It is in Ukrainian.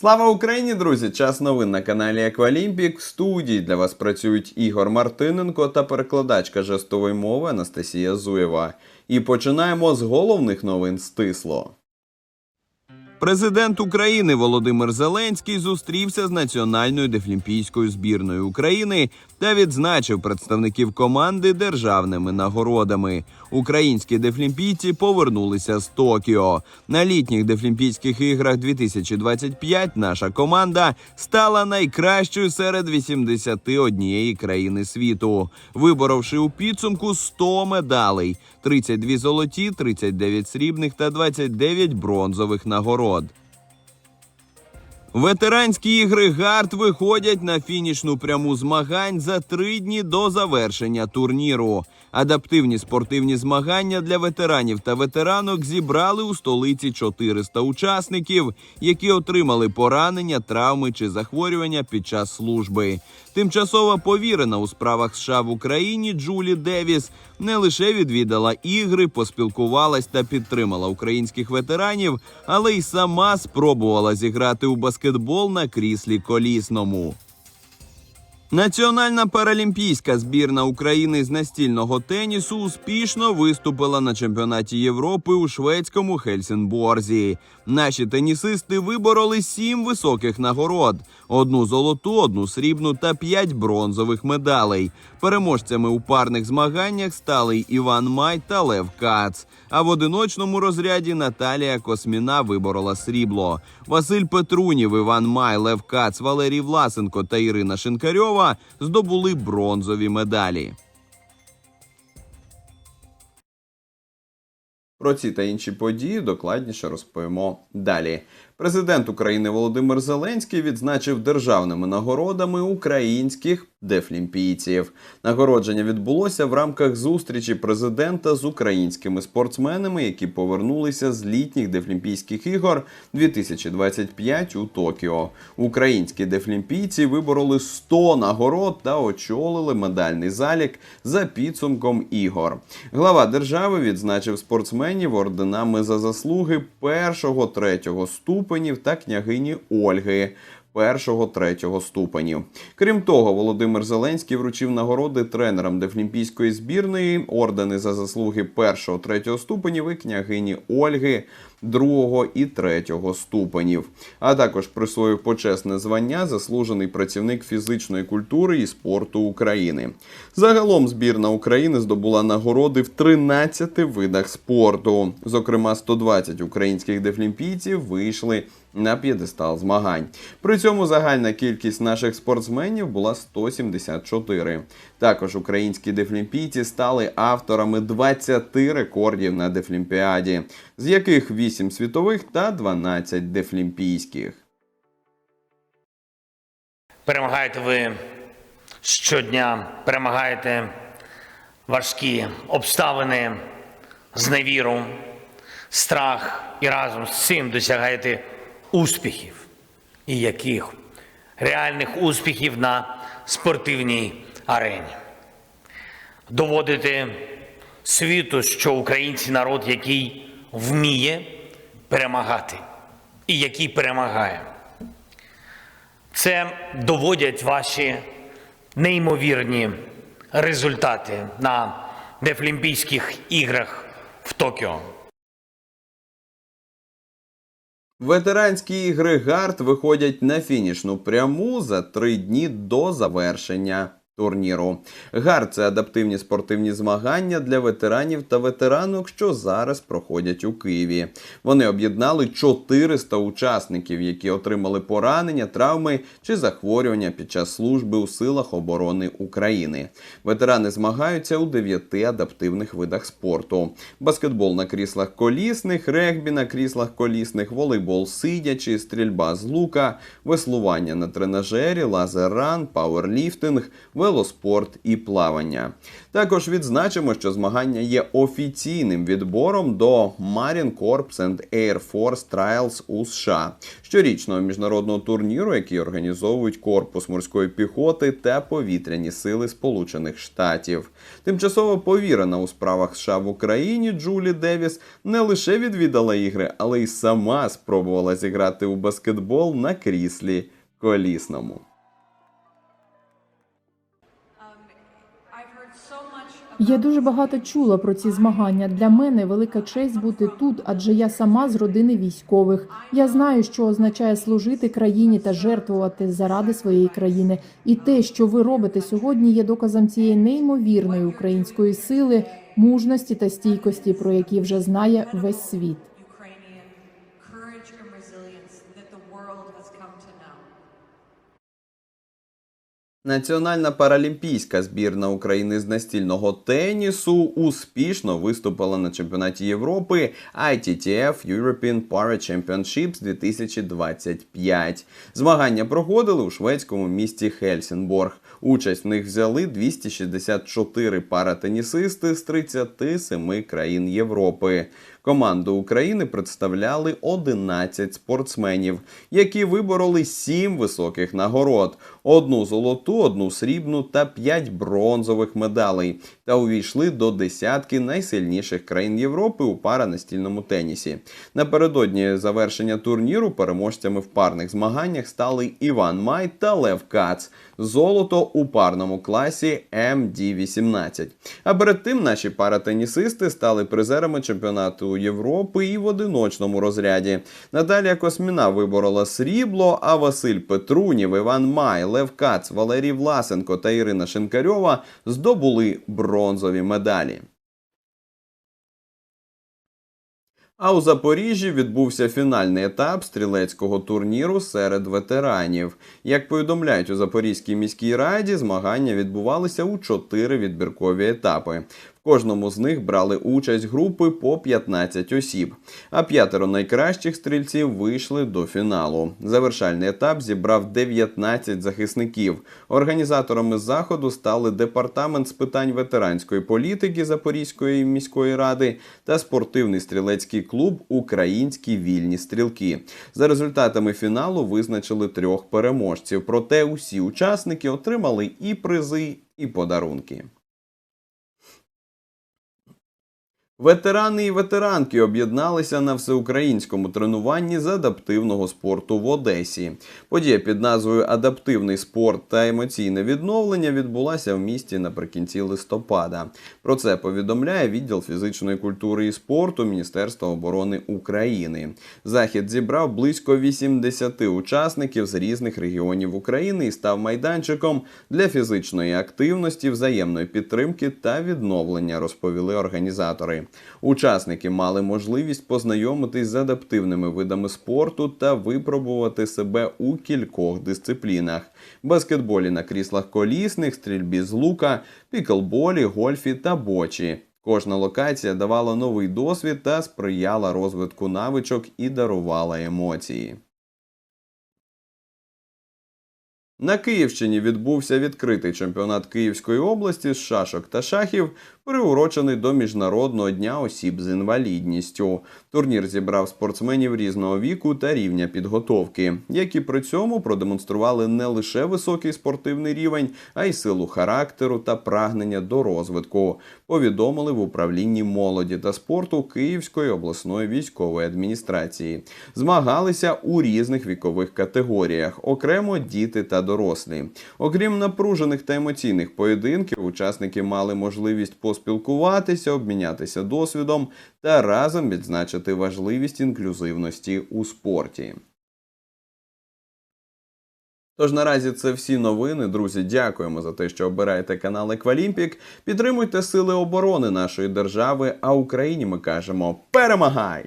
Слава Україні, друзі! Час новин на каналі Еквалімпік. В студії для вас працюють Ігор Мартиненко та перекладачка жестової мови Анастасія Зуєва. І починаємо з головних новин стисло. Президент України Володимир Зеленський зустрівся з національною дефлімпійською збірною України та відзначив представників команди державними нагородами. Українські дефлімпійці повернулися з Токіо. На літніх дефлімпійських іграх 2025 наша команда стала найкращою серед 81 країни світу, виборовши у підсумку 100 медалей: 32 золоті, 39 срібних та 29 бронзових нагород. Ветеранські ігри Гард виходять на фінішну пряму змагань за три дні до завершення турніру. Адаптивні спортивні змагання для ветеранів та ветеранок зібрали у столиці 400 учасників, які отримали поранення, травми чи захворювання під час служби. Тимчасова повірена у справах США в Україні Джулі Девіс не лише відвідала ігри, поспілкувалась та підтримала українських ветеранів, але й сама спробувала зіграти у баскетбол на кріслі колісному. Національна паралімпійська збірна України з настільного тенісу успішно виступила на чемпіонаті Європи у шведському Хельсінборзі. Наші тенісисти вибороли сім високих нагород: одну золоту, одну срібну та п'ять бронзових медалей. Переможцями у парних змаганнях стали Іван Май та Лев Кац. А в одиночному розряді Наталія Косміна виборола срібло. Василь Петрунів, Іван Май, Лев Кац, Валерій Власенко та Ірина Шинкарьова здобули бронзові медалі. Про ці та інші події докладніше розповімо далі. Президент України Володимир Зеленський відзначив державними нагородами українських дефлімпійців. Нагородження відбулося в рамках зустрічі президента з українськими спортсменами, які повернулися з літніх дефлімпійських ігор 2025 у Токіо. Українські дефлімпійці вибороли 100 нагород та очолили медальний залік за підсумком ігор. Глава держави відзначив спортсменів орденами за заслуги першого третього ступенів та княгині Ольги. Першого третього ступенів. Крім того, Володимир Зеленський вручив нагороди тренерам дефлімпійської збірної, ордени за заслуги першого третього ступенів і княгині Ольги другого і третього ступенів. А також присвоїв почесне звання заслужений працівник фізичної культури і спорту України. Загалом збірна України здобула нагороди в 13 видах спорту. Зокрема, 120 українських дефлімпійців вийшли на п'єдестал змагань. При цьому загальна кількість наших спортсменів була 174. Також українські дефлімпійці стали авторами 20 рекордів на дефлімпіаді, з яких 8 світових та 12 дефлімпійських. Перемагаєте ви щодня, перемагаєте важкі обставини, зневіру, страх і разом з цим досягаєте успіхів. І яких реальних успіхів на спортивній арені. Доводите світу, що українці народ, який вміє перемагати і який перемагає. Це доводять ваші неймовірні результати на Дефлімпійських іграх в Токіо. Ветеранські ігри Гард виходять на фінішну пряму за три дні до завершення турніру. Гард це адаптивні спортивні змагання для ветеранів та ветеранок, що зараз проходять у Києві. Вони об'єднали 400 учасників, які отримали поранення, травми чи захворювання під час служби у силах оборони України. Ветерани змагаються у дев'яти адаптивних видах спорту: баскетбол на кріслах колісних, регбі на кріслах колісних, волейбол сидячи, стрільба з лука, веслування на тренажері, лазерран, пауерліфтинг, велосипед велоспорт і плавання. Також відзначимо, що змагання є офіційним відбором до Marine Corps and Air Force Trials у США, щорічного міжнародного турніру, який організовують Корпус морської піхоти та повітряні сили Сполучених Штатів. Тимчасово повірена у справах США в Україні Джулі Девіс не лише відвідала ігри, але й сама спробувала зіграти у баскетбол на кріслі колісному. Я дуже багато чула про ці змагання. Для мене велика честь бути тут, адже я сама з родини військових. Я знаю, що означає служити країні та жертвувати заради своєї країни. І те, що ви робите сьогодні, є доказом цієї неймовірної української сили, мужності та стійкості, про які вже знає весь світ. Національна паралімпійська збірна України з настільного тенісу успішно виступила на чемпіонаті Європи ITTF European Para Championships 2025. Змагання проходили у шведському місті Хельсінборг. Участь в них взяли 264 паратенісисти з 37 країн Європи. Команду України представляли 11 спортсменів, які вибороли 7 високих нагород: одну золоту, одну срібну та 5 бронзових медалей, та увійшли до десятки найсильніших країн Європи у паранастільному тенісі. Напередодні завершення турніру переможцями в парних змаганнях стали Іван Май та Лев Кац. Золото у парному класі MD-18. А перед тим наші паратенісисти стали призерами чемпіонату Європи і в одиночному розряді. Наталія Косміна виборола срібло, а Василь Петрунів, Іван Май, Лев Кац, Валерій Власенко та Ірина Шинкарьова здобули бронзові медалі. А у Запоріжжі відбувся фінальний етап стрілецького турніру серед ветеранів. Як повідомляють у Запорізькій міській раді, змагання відбувалися у чотири відбіркові етапи. Кожному з них брали участь групи по 15 осіб, а п'ятеро найкращих стрільців вийшли до фіналу. Завершальний етап зібрав 19 захисників. Організаторами заходу стали департамент з питань ветеранської політики Запорізької міської ради та спортивний стрілецький клуб Українські вільні стрілки. За результатами фіналу визначили трьох переможців. Проте усі учасники отримали і призи, і подарунки. Ветерани і ветеранки об'єдналися на всеукраїнському тренуванні з адаптивного спорту в Одесі. Подія під назвою Адаптивний спорт та емоційне відновлення відбулася в місті наприкінці листопада. Про це повідомляє відділ фізичної культури і спорту Міністерства оборони України. Захід зібрав близько 80 учасників з різних регіонів України і став майданчиком для фізичної активності, взаємної підтримки та відновлення, розповіли організатори. Учасники мали можливість познайомитись з адаптивними видами спорту та випробувати себе у кількох дисциплінах: баскетболі на кріслах колісних, стрільбі з лука, піклболі, гольфі та бочі. Кожна локація давала новий досвід та сприяла розвитку навичок і дарувала емоції. На Київщині відбувся відкритий чемпіонат Київської області з шашок та шахів, приурочений до Міжнародного дня осіб з інвалідністю. Турнір зібрав спортсменів різного віку та рівня підготовки, які при цьому продемонстрували не лише високий спортивний рівень, а й силу характеру та прагнення до розвитку. Повідомили в управлінні молоді та спорту Київської обласної військової адміністрації. Змагалися у різних вікових категоріях, окремо діти та дорослі. Окрім напружених та емоційних поєдинків, учасники мали можливість поспілкуватися, обмінятися досвідом та разом відзначити важливість інклюзивності у спорті. Тож наразі це всі новини. Друзі, дякуємо за те, що обираєте канал Еквалімпік. Підтримуйте сили оборони нашої держави. А Україні ми кажемо перемагай!